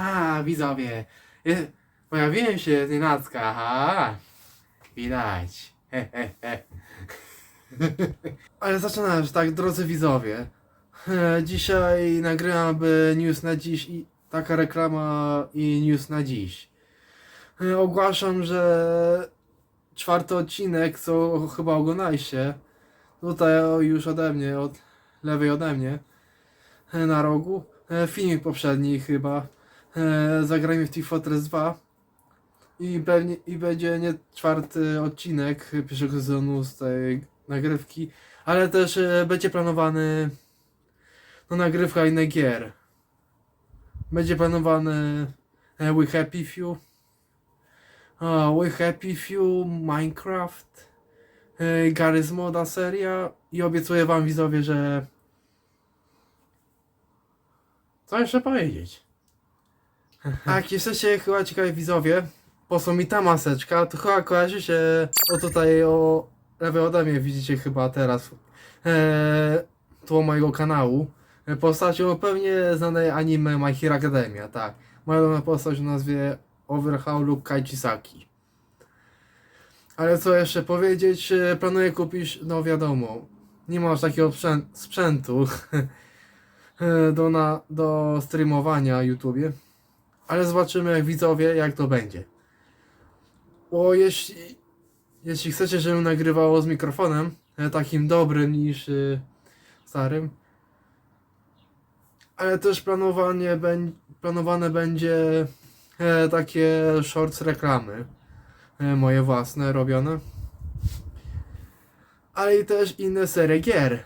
Siema widzowie, Je- pojawiłem się z nienacka, aha, widać, he, he, he. Ale zaczynam już tak, drodzy widzowie, E, dzisiaj nagrywam news na dziś i taka reklama i news na dziś. E, Ogłaszam, że czwarty odcinek, co chyba oglądaliście, tutaj już ode mnie, od lewej ode mnie, e, na rogu, e, filmik poprzedni chyba, e, zagrajmy w Team Fortress 2 i pewnie i będzie nie czwarty odcinek pierwszego sezonu z tej nagrywki, ale też e, będzie planowany no, nagrywka innych gier. Będzie planowany e, We Happy Few, o, We Happy Few, Minecraft, e, Garry's Moda seria i obiecuję wam widzowie, że co jeszcze powiedzieć? A jak jesteście chyba ciekawi widzowie, po co mi ta maseczka, to chyba kojarzy się o tutaj o lewej ode mnie widzicie chyba teraz e, tło mojego kanału e, postacią pewnie znanej anime My Hero Academia, tak. Moja dana postać o nazwie Overhaul lub Kaijisaki. Ale co jeszcze powiedzieć, e, planuję kupić, no wiadomo, nie masz takiego sprzę- sprzętu e, do, na, do streamowania YouTubie. Ale zobaczymy jak widzowie, jak to będzie. Bo jeśli, jeśli chcecie, żebym nagrywało z mikrofonem, e, takim dobrym niż y, starym, ale też planowanie planowane będzie e, takie shorts reklamy, e, moje własne robione, ale i też inne serie gier.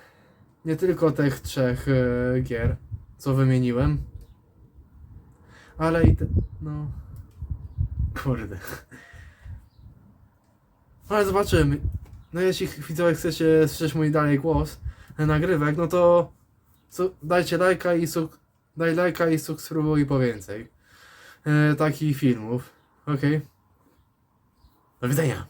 Nie tylko tych trzech e, gier, co wymieniłem, ale i te, no, kurde. Ale zobaczymy. No jeśli widzowie chcecie słyszeć mój dalej głos, e, nagrywek, no to dajcie lajka i sub, daj lajka i subskrybuj po więcej e, takich filmów. Okej. Do widzenia.